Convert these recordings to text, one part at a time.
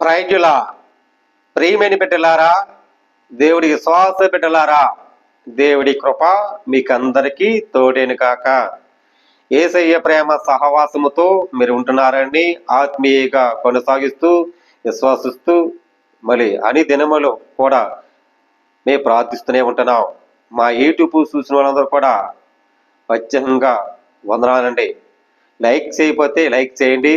ప్రైజుల ప్రియమైన బిడ్డలారా దేవుడి శ్వాస బిడ్డలారా దేవుడి కృప మీకందరికీ తోడేను కాక. ఏసయ్య ప్రేమ సహవాసముతో మీరు ఉంటున్నారని ఆత్మీయంగా కొనసాగిస్తూ విశ్వాసిస్తూ మళ్ళీ అని దినములు కూడా మేము ప్రార్థిస్తూనే ఉంటున్నాం. మా యూట్యూబ్ చూసిన వాళ్ళందరూ కూడా ప్రత్యేకంగా వందనాలండి. లైక్ చేయకపోతే లైక్ చేయండి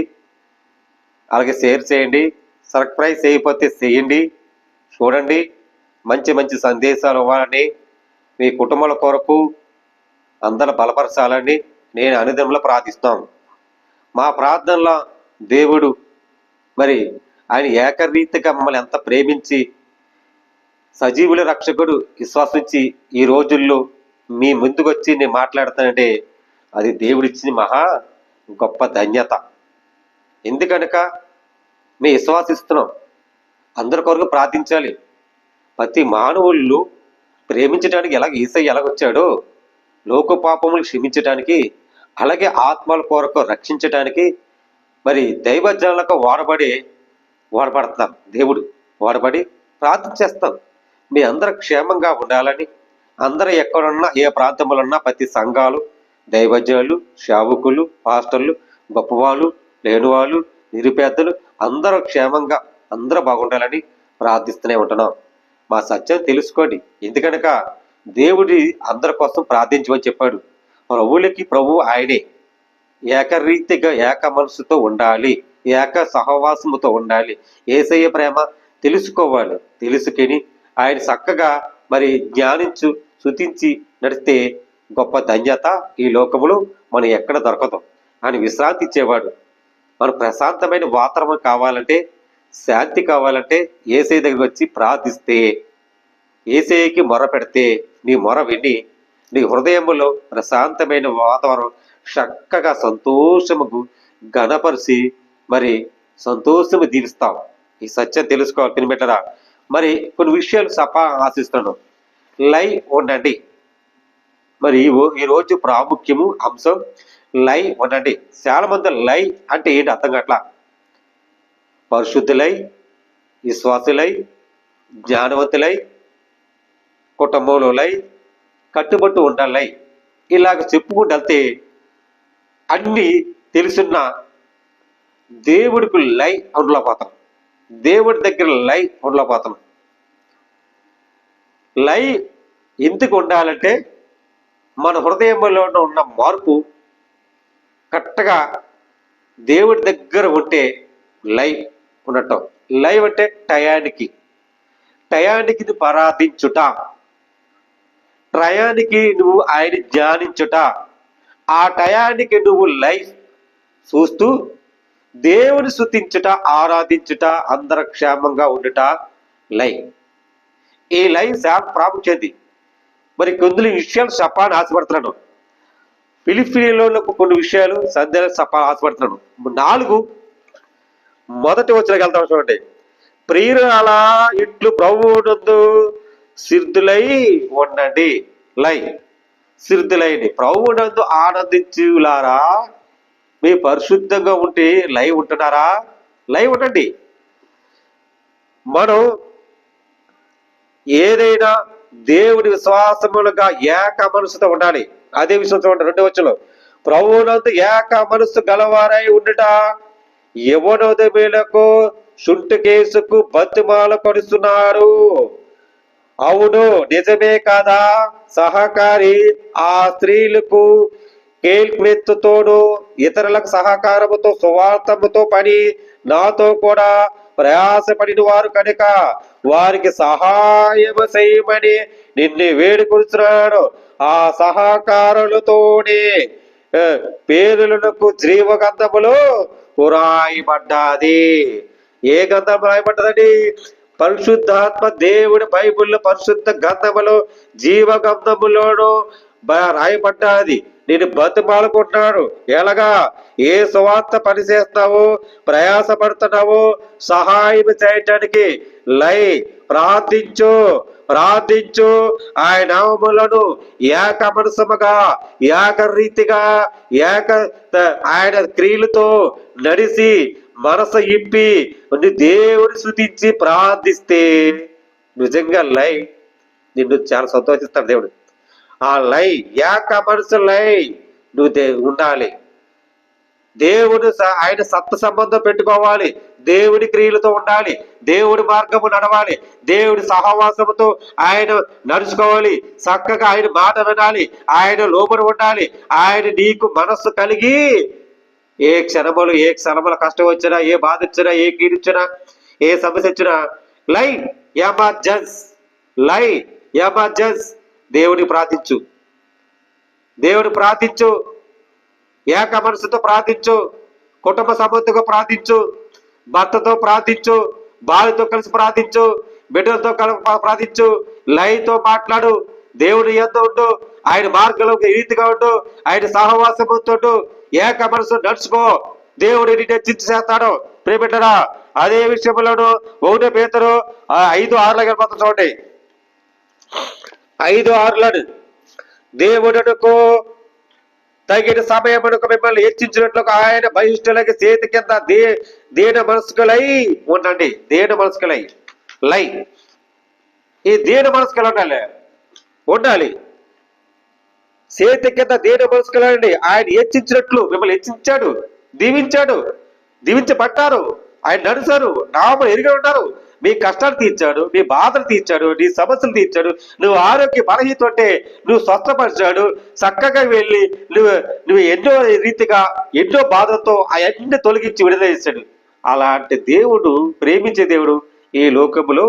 అలాగే షేర్ చేయండి. సర్ప్రైజ్ చేయకపోతే చేయండి. చూడండి. మంచి మంచి సందేశాలు ఇవ్వాలని మీ కుటుంబాల కొరకు అందరూ బలపరచాలని నేను అనుదినంలో ప్రార్థిస్తాను మా ప్రార్థనలో దేవుడు మరి ఆయన ఏకరీతిగా మమ్మల్ని ఎంత ప్రేమించి సజీవుల రక్షకుడు విశ్వాసించి ఈ రోజుల్లో మీ ముందుకు వచ్చి నేను మాట్లాడతానంటే అది దేవుడిచ్చిన మహా గొప్ప ధన్యత. ఎందుకనక మేము విశ్వాసిస్తున్నాం. అందరి కొరకు ప్రార్థించాలి. ప్రతి మానవుళ్ళు ప్రేమించడానికి ఎలాగ ఈసై ఎలాగొచ్చాడో లోక పాపములు క్షమించడానికి అలాగే ఆత్మల కొరకు రక్షించడానికి మరి దైవజనులకు వాడబడి వాడబడతాం. దేవుడు వాడబడి ప్రార్థన చేస్తాం మీ అందరూ క్షేమంగా ఉండాలని అందరూ ఎక్కడున్నా ఏ ప్రాంతంలో ప్రతి సంఘాలు దైవజనులు శావుకులు పాస్టర్లు గొప్పవాళ్ళు లేనివాళ్ళు నిరుపేదలు అందరూ క్షేమంగా అందరూ బాగుండాలని ప్రార్థిస్తూనే ఉంటున్నాం. మా సత్యం తెలుసుకోండి. ఎందుకనక దేవుడి అందరి కోసం ప్రార్థించమని చెప్పాడు. ప్రభువులకి ప్రభు ఆయనే. ఏకరీతిగా ఏక మనసుతో ఉండాలి. ఏక సహవాసముతో ఉండాలి. ఏసయ్య ప్రేమ తెలుసుకోవాలి. తెలుసుకుని ఆయన చక్కగా మరి జ్ఞానించు శుతించి నడిస్తే గొప్ప ధన్యత ఈ లోకములో మనం ఎక్కడ దొరకదు అని విశ్రాంతి ఇచ్చేవాడు. మనం ప్రశాంతమైన వాతావరణం కావాలంటే శాంతి కావాలంటే ఏసై దగ్గరికి వచ్చి ప్రార్థిస్తే ఏసైకి మొర పెడితే నీ మొర విని నీ హృదయంలో ప్రశాంతమైన వాతావరణం చక్కగా సంతోషముకు ఘనపరిచి మరి సంతోషము దీవిస్తాం ఈ సత్యం తెలుసుకోవాలి తినబెట్టరా మరి కొన్ని విషయాలు సపా ఆశిస్తున్నాను. లై ఉండండి. మరి ఈరోజు ఓ- ఈ రోజు ప్రాముఖ్యము అంశం లై ఉండండి చాలా మంది లై అంటే ఏంటి? అర్థం కావట్లా? పరిశుద్ధులై విశ్వాసులై జ్ఞానవంతులై కుటుంబంలోలై కట్టుబట్టు ఉండాలై. ఇలాగ చెప్పుకుంటూ వెళ్తే అన్ని తెలుసున్న దేవుడికి లై ఉండలేకపోతాం దేవుడి దగ్గర లై ఉండలేకపోతాం లై ఎందుకు ఉండాలంటే మన హృదయంలో ఉన్న మార్పు కరెక్ట్గా దేవుడి దగ్గర ఉంటే లైవ్ ఉండటం. లైవ్ అంటే టయానికి. టయానికి నువ్వు పరాధించుట టయానికి నువ్వు ఆయన ధ్యానించుట. ఆ టయానికి నువ్వు లైఫ్ చూస్తూ దేవుని శుతించుట ఆరాధించుట అందర క్షేమంగా ఉండుట లైవ్. ఈ లైవ్ చాలా ప్రాముఖ్యత. మరి కొందరు విషయాలు చెప్పాలని ఆశపడుతున్నాను. ఫిలిపిన్లో కొన్ని విషయాలు సందేహాలు చెప్పాలని ఆశపడుతున్నాను నాలుగు మొదటి వచ్చిన వెళ్తాం చూడండి. ప్రియురాల ఇట్లు ప్రభువునందు సిద్ధులై ఉండండి. లై సిద్ధులైంది ప్రభువునందు ఆనందించులారా? మీ పరిశుద్ధంగా ఉంటే లై ఉంటున్నారా? లై ఉండండి. మనం ఏదైనా దేవుడి విశ్వాసములుగా ఏక మనసుతో ఉండాలి. అదే విశ్వసం చూడండి రెండు వచ్చలో ప్రభువునందు ఏక మనసు గలవారై ఉండుట యవనోదములకు శుంఠ కేసుకు బతిమాల కొడుస్తున్నారు అవును నిజమే కాదా సహకారి ఆ స్త్రీలకు కేల్క్మెత్తుతోనూ ఇతరులకు సహకారముతో సువార్తముతో పని నాతో కూడా ప్రయాసపడిన వారు కనుక వారికి సహాయం చేయమని నిన్ను వేడుకొలుచున్నాడు ఆ సహకారులతోనే ఆ, జీవ గంధములు రాయబడ్డాది ఏ గంధం రాయబడ్డదండి పరిశుద్ధాత్మ దేవుడి బైబుల్లో పరిశుద్ధ గంధములు జీవ గంధములోను రాయబడ్డాది నేను బతిమాలుకుంటున్నాడు ఎలాగా? ఏ సువార్త పని చేస్తున్నావో ప్రయాసపడుతున్నావో? సహాయం చేయటానికి లై ప్రార్థించు ప్రార్థించు. ఆయన నామములను ఏక మనసముగా ఏక రీతిగా ఏక ఆయన క్రియలతో నడిచి మనసు ఇప్పి దేవుని శుతించి ప్రార్థిస్తే నిజంగా లై. నిన్ను చాలా సంతోషిస్తాడు దేవుడు. ఆ లై ఏక మనసు లై. నువ్వు ఉండాలి. దేవుడు స- ఆయన సత్త సంబంధం పెట్టుకోవాలి. దేవుడి క్రియలతో ఉండాలి. దేవుడి మార్గము నడవాలి. దేవుడి సహవాసముతో ఆయన నడుచుకోవాలి. చక్కగా ఆయన మాట వినాలి. ఆయన లోబడి ఉండాలి. ఆయన నీకు మనస్సు కలిగి ఏ క్షణములు ఏ క్షణముల కష్టం వచ్చినా ఏ బాధ వచ్చినా ఏ కీడిచ్చినా ఏ సమస్య వచ్చినా లై ఎమర్జెన్స్ లై ఎమర్జెన్స్. దేవుని ప్రార్థించు. దేవుని ప్రార్థించు. ఏక మనసుతో ప్రార్థించు. కుటుంబ సమృద్ధిగా ప్రార్థించు. భర్తతో ప్రార్థించు. భార్యతో కలిసి ప్రార్థించు. బిడ్డలతో కలిసి ప్రార్థించు. లైతో మాట్లాడు. దేవుని ఎంత ఉండు. ఆయన మార్గంలో ఈ రీతిగా ఉండు. ఆయన సహవాసంతో ఏక మనసు నడుచుకో. దేవుడు నిన్ను హెచ్చించి చేస్తాడు. ప్రేమిటరా అదే విషయంలోను ఒకటే పేతరు ఐదు ఆరుల గణపతి చూడండి. ఐదు ఆరులను దేవుడనుకో తగిన సమయమునకు మిమ్మల్ని హెచ్చించినట్లు ఆయన బహిష్టులకి చేతి కింద దే దేన మనస్కులై ఉండండి. దేన మనస్కులై. లై. ఈ దేన మనస్కులు ఉండాలి. ఉండాలి. చేతి కింద దేన మనస్కులండి ఆయన హెచ్చించినట్లు మిమ్మల్ని హెచ్చించాడు దీవించాడు దీవించబట్టారు ఆయన నడుచారు నామలు ఎరిగి ఉన్నారు మీ కష్టాలు తీర్చాడు మీ బాధలు తీర్చాడు నీ సమస్యలు తీర్చాడు నువ్వు ఆరోగ్య బలహీత ఉంటే నువ్వు స్వస్థపరిచాడు చక్కగా వెళ్ళి నువ్వు నువ్వు ఎన్నో రీతిగా ఎన్నో బాధలతో అవన్నీ తొలగించి విడుదల చేశాడు అలాంటి దేవుడు ప్రేమించే దేవుడు ఈ లోకములో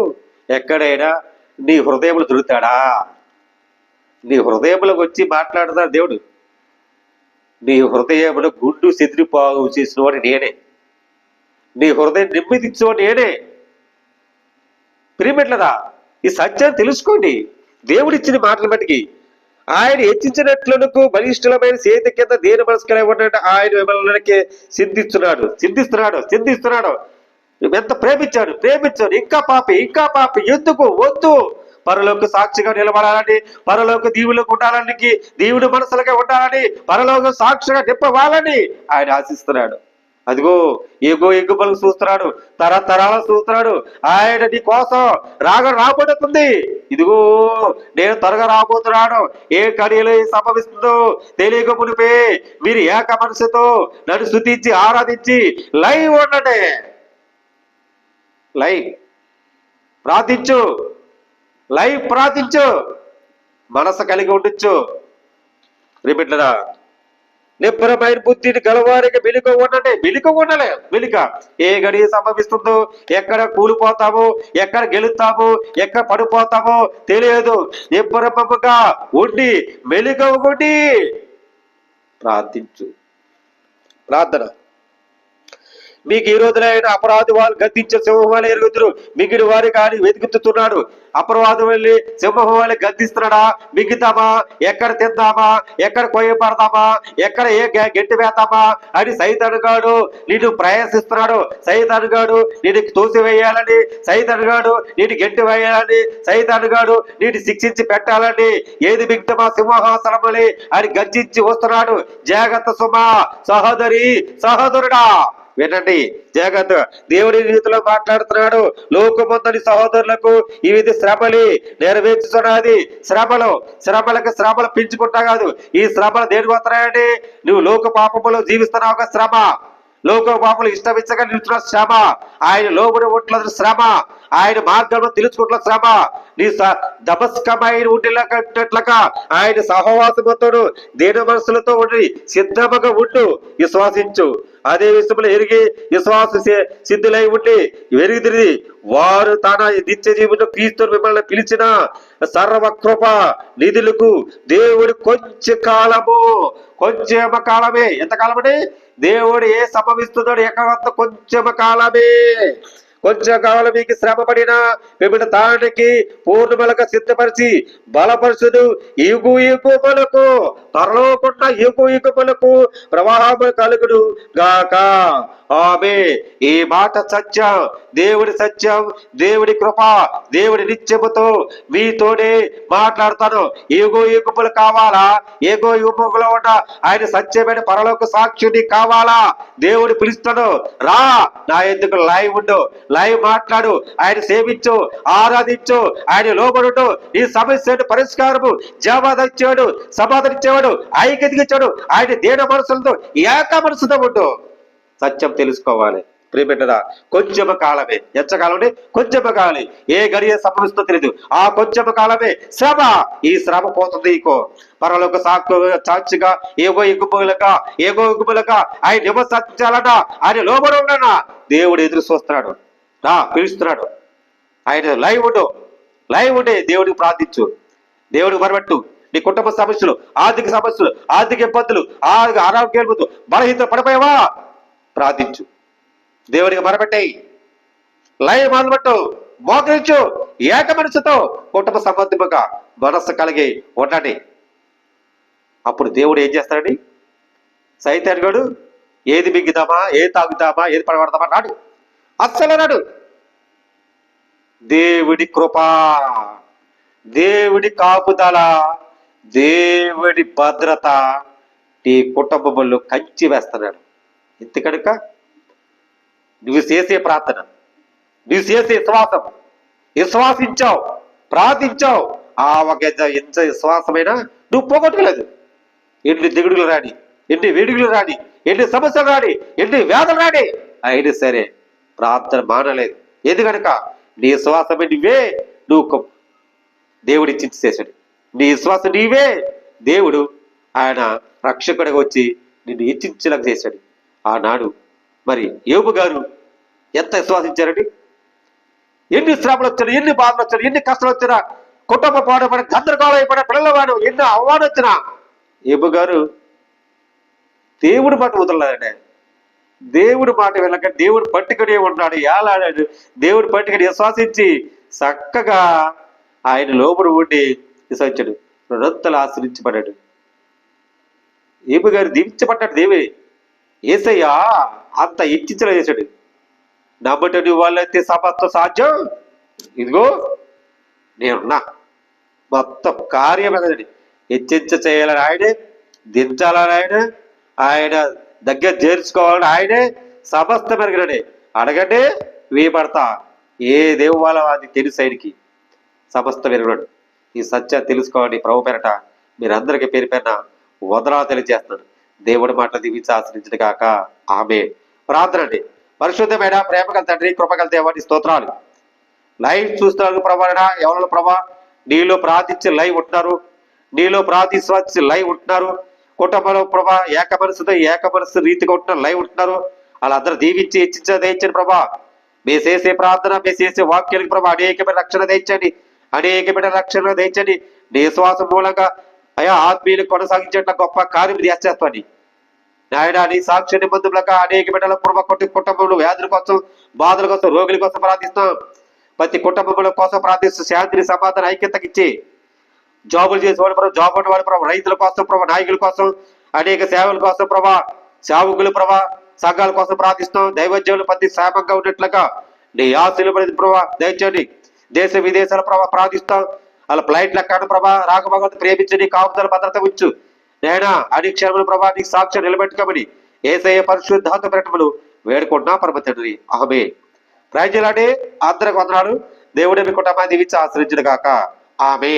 ఎక్కడైనా నీ హృదయములు దొరుకుతాడా? నీ హృదయంలోకి వచ్చి మాట్లాడుతాడు దేవుడు నీ హృదయంలో గుండు చెదిరిపోగు చేసిన వాడు నేనే. నీ హృదయం నెమ్మదించేవాడు నేనే. ప్రియమిట్లరా ఈ సత్యాన్ని తెలుసుకోండి. దేవుడిచ్చిన మాటలు బట్టికి ఆయన హెచ్చించినట్లకు బలిష్టమైన చేతి కింద దేని మనసు ఉన్నట్టు ఆయన మిమ్మల్ని సిద్ధిస్తున్నాడు. సిద్ధిస్తున్నాడు సిద్ధిస్తున్నాడు. ఎంత ప్రేమించాడు ప్రేమించాడు. ఇంకా పాపి ఇంకా పాపి. ఎందుకు? వద్దు. పరలోక సాక్షిగా నిలబడాలని పరలోక దీవులకు ఉండాలని దీవుడు మనసులుగా ఉండాలని పరలోక సాక్షిగా నిప్పవాలని ఆయన ఆశిస్తున్నాడు. అదిగో ఎగో ఎగ్గు పలుకు చూస్తున్నాడు తరతరాల చూస్తున్నాడు. ఆయన నీ కోసం రాగ రాబోతుంది ఇదిగో నేను త్వరగా రాబోతున్నాను. ఏ కడియలు సంభవిస్తుందో తెలియక మునిపే మీరు ఏక మనసుతో నన్ను శుద్ధించి ఆరాధించి లైవ్ ఉండండి. లైవ్ ప్రార్థించు. లైవ్ ప్రార్థించు. మనసు కలిగి ఉండొచ్చు రిపీట్లరా. నిబ్బరమైన బుద్ధిని గలవారికి మెలుక ఉండండి మెలుక ఉండలే మెలుక ఏ గడి సంభవిస్తుందో ఎక్కడ కూలిపోతాము ఎక్కడ గెలుస్తాము ఎక్కడ పడిపోతామో తెలియదు. నిబ్బరముగా ఉండి మెలుకవుకుండి ప్రార్థించు. ప్రార్థన. మీకు ఈ రోజున అపరాధి వాళ్ళు గద్దించే సింహం వాళ్ళు ఎరుగుతురు మిగిలిన వారి కానీ వెతుకుతున్నాడు. అపరాధం వెళ్ళి సింహం వాళ్ళు గద్దిస్తున్నాడా? మిగుతామా? ఎక్కడ తిందామా? ఎక్కడ కొయ్యపడదామా ఎక్కడ ఏ గెట్టి వేద్దామా అని సైతనుగాడు నేను ప్రయాసిస్తున్నాడు. సైతనుగాడు నిన్ను తోసివేయాలని సైతనుగాడు నేను గెట్టి వేయాలని సైతనుగాడు నేను శిక్షించి పెట్టాలని ఏది మిగతామా? సింహాసనమని అని గర్జించి వస్తున్నాడు. జాగ్రత్త సుమా సహోదరి సహోదరుడా. వినండి. జాగ్రత్త దేవుడి రీతిలో మాట్లాడుతున్నాడు. లోకమందని సహోదరులకు ఈ విధి శ్రమలి. నెరవేర్చుతున్నది శ్రమలు. శ్రమలకు శ్రమలు పెంచుకుంటా కాదు. ఈ శ్రమలు దేని వస్తున్నాయండి? నువ్వు లోక పాపములో జీవిస్తున్నావు ఒక శ్రమ. లోక ఇష్టమిచ్చగా నిలుచున్న శ్రమ. ఆయన లోబడి ఉంటున్న శ్రమ. ఆయన మార్గంలో తెలుసుకుంటున్న శ్రమ. నీ దమస్కమైన ఉండినట్లుగా ఆయన సహవాసముతో దేన మనసులతో ఉండి సిద్ధముగా ఉండు విశ్వాసించు. అదే విషయంలో ఎరిగి విశ్వాస సిద్ధులై ఉండి వెరిగిదిరి వారు తన నిత్య జీవితంలో క్రీస్తు మిమ్మల్ని పిలిచిన సర్వ కృప నిధులకు దేవుడు కొంచెం కాలము. కొంచెం కాలమే. ఎంత కాలమని దేవుడు ఏ సంభవిస్తున్నాడు ఎక్కడ కొంచెం కాలమే. కొంచెం కావాలి మీకు శ్రమ పడినా మిమ్మల్ని తానికి పూర్ణములుగా సిద్ధపరిచి బలపరుచుడు. ఈగు ఈగుమలకు పరలోకుండా ఇగు ఈగుమలకు ప్రవాహము కలుగుడు గాక. ఆమె ఈ మాట సత్యం దేవుడి సత్యం దేవుడి కృప దేవుడి నిత్యముతో మీతోనే మాట్లాడతాను. ఏగో ఎగుపులు కావాలా? ఏగో యుగములో ఉన్న ఆయన సత్యమైన పరలోక సాక్షుని కావాలా? దేవుడు పిలుస్తాడు రా నా ఎందుకు లైవ్ ఉండు లైవ్ మాట్లాడు ఆయన సేవించు ఆరాధించు ఆయన లోబడుడు. ఈ సమస్యను పరిష్కారము జవాదించేవాడు సమాధానించేవాడు ఐక్యతకిచ్చాడు ఆయన దేన మనసులతో ఏక మనసుతో ఉండు. సత్యం తెలుసుకోవాలి. ప్రియబిడ్డరా కొంచెం కాలమే. ఎంతకాలమే కొంచెం కాలమే. ఏ గడియ సంభవిస్తుందో తెలియదు ఆ కొంచెం కాలమే. శ్రమ. ఈ శ్రమ పోతుంది ఇకో పరలోక సాకు చాచిగా ఏగో ఎగ్గుములుగా ఏగో ఎగ్గుములుగా ఆయన నివసించాలట. ఆయన లోబడి ఉండనా? దేవుడు ఎదురు చూస్తున్నాడు. రా పిలుస్తున్నాడు. ఆయన లైవ్ ఉండు లైవ్ ఉండే దేవుడికి ప్రార్థించు. దేవుడికి మరబట్టు నీ కుటుంబ సమస్యలు ఆర్థిక సమస్యలు ఆర్థిక ఇబ్బందులు ఆర్థిక ఆరోగ్య ఇబ్బందులు బలహీన పడిపోయావా? ప్రార్థించు. దేవుడికి మరబెట్టాయి లైవ్ మొదలుపెట్టు మోకరించు ఏక మనసుతో కుటుంబ సంబంధముగా మనస్సు కలిగి ఉండండి. అప్పుడు దేవుడు ఏం చేస్తాడండి? సైతాన్యుడు ఏది మింగిదామా ఏది తాగుదామా ఏది పడబడదామా నాడు అస్సలు నాడు దేవుడి కృప దేవుడి కాపుదల దేవుడి భద్రత నీ కుటుంబంలో కంచి వేస్తున్నాడు. ఎందుకనుక? నువ్వు చేసే ప్రార్థన నువ్వు చేసే విశ్వాసం విశ్వాసించావు ప్రార్థించావు. ఆ ఒక ఎంత- ఎంత విశ్వాసమైనా నువ్వు పోగొట్టుకోలేదు. ఎన్ని దిగుడులు రాని ఎన్ని వేడుగులు రాని ఎన్ని సమస్యలు రాని ఎన్ని వ్యాధులు రాని అయినా సరే ప్రార్థన మానలేదు. ఎందుకనక నీ విశ్వాసమే నువ్వే నువ్వు దేవుడి దేవుడి చేశాడు. నీ విశ్వాసం నీవే దేవుడు. ఆయన రక్షకుడిగా వచ్చి నిన్ను హెచ్చించేలాగా చేశాడు. ఆనాడు మరి ఏబు గారు ఎంత విశ్వాసించారండి? ఎన్ని శ్రమలు వచ్చారు ఎన్ని బాధలు వచ్చారు ఎన్ని కష్టాలు వచ్చినా కుటుంబ పాడపడి గందరగోళం అయిపోయిన పిల్లల వాడు ఎన్ని అవమానం వచ్చినా ఏబు గారు దేవుడు మాట వదలలేదండి దేవుడి మాట వెళ్ళక దేవుడు పట్టుకునే ఉన్నాడు. ఏలాడాడు? దేవుడు పట్టుకుని విశ్వాసించి చక్కగా ఆయన లోపల ఉండి విశ్వసించాడు. రెండంతలు ఆశ్రయించబడ్డాడు. ఏపు గారు దీవించబడ్డాడు దేవి. ఏసయ్యా అంత ఇచ్చించలో చేశాడు. నమ్మటని వాళ్ళైతే సమస్త సాధ్యం. ఇదిగో నేనున్నా. మొత్తం కార్యం ఎదండి హెచ్చించ చేయాలని ఆయనే దించాలని ఆయన ఆయన దగ్గర చేర్చుకోవాలని ఆయనే సమస్త మెరగనడే అడగండి వేయబడతా. ఏ దేవు అది తెలుసు ఆయనకి? సమస్త మెరుగుడు ఈ సత్య తెలుసుకోవాలి ప్రభు పేరట మీరందరికీ పేరు పైన వదనాలు తెలియజేస్తున్నాడు దేవుడి మాటలు దీవించి ఆశ్రయించడు కాక ఆమె ప్రార్థనండి. పరిశుద్ధమైన ప్రేమగల తండ్రి కృపగల దేవాన్ని స్తోత్రాలు. లైవ్ చూస్తున్నారు ప్రభాన ఎవరు ప్రభా? నీలో ప్రార్థించి లైవ్ ఉంటున్నారు. నీలో ప్రార్థించి లైవ్ ఉంటున్నారు. కుటుంబంలో ప్రభా ఏక మనసుతో ఏక మనసు రీతిగా ఉంటున్నారు లైవ్ ఉంటున్నారు. వాళ్ళందరూ దీవించి హెచ్చించ దయచండి ప్రభా. మీ చేసే ప్రార్థన మీ చేసే వాక్యాలకు ప్రభా అనేకమైన రక్షణ దయచండి. అనేకమైన రక్షణ దయచండి. నీ శ్వాస మూలంగా అయా ఆత్మీయులు కొనసాగించేట గొప్ప కార్యం చేస్తాను నాయన నీ సాక్షి నిబంధులుగా అనేక బిడ్డల కుటుంబ కుటుంబ కుటుంబంలో వ్యాధుల కోసం బాధల కోసం రోగుల కోసం ప్రార్థిస్తాం ప్రతి కుటుంబముల కోసం ప్రార్థిస్తూ శాంతిని సమాధానం ఐక్యతకి ఇచ్చి జాబులు చేసేవాడు ప్రభావ జాబ్ వాడు ప్రభావ రైతుల కోసం ప్రభావ నాయకుల కోసం అనేక సేవల కోసం ప్రభా సేవకులు ప్రభా సంఘాల కోసం ప్రార్థిస్తాం దైవజ్ఞులు ప్రతి సేమంగా ఉన్నట్లుగా నీ ఆశలు ప్రతి ప్రభా దయచండి దేశ విదేశాల ప్రభా ప్రార్థిస్తాం. వాళ్ళ ఫ్లైట్ లెక్కను ప్రభా రాకభగవంతు నీ కాపుదల భద్రత ఉంచు. నేనా అనిక్షరములు ప్రభా నీకు సాక్ష్యం నిలబెట్టుకోమని ఏసయ పరిశుద్ధాంత పెట్టములు వేడుకుంటున్నా పరమ తండ్రి. ఆమె ప్రజలాడే అందరికి వందనాలు. దేవుడే మీ కుటుంబాన్ని దీవించి ఆశ్రయించిన కాక ఆమె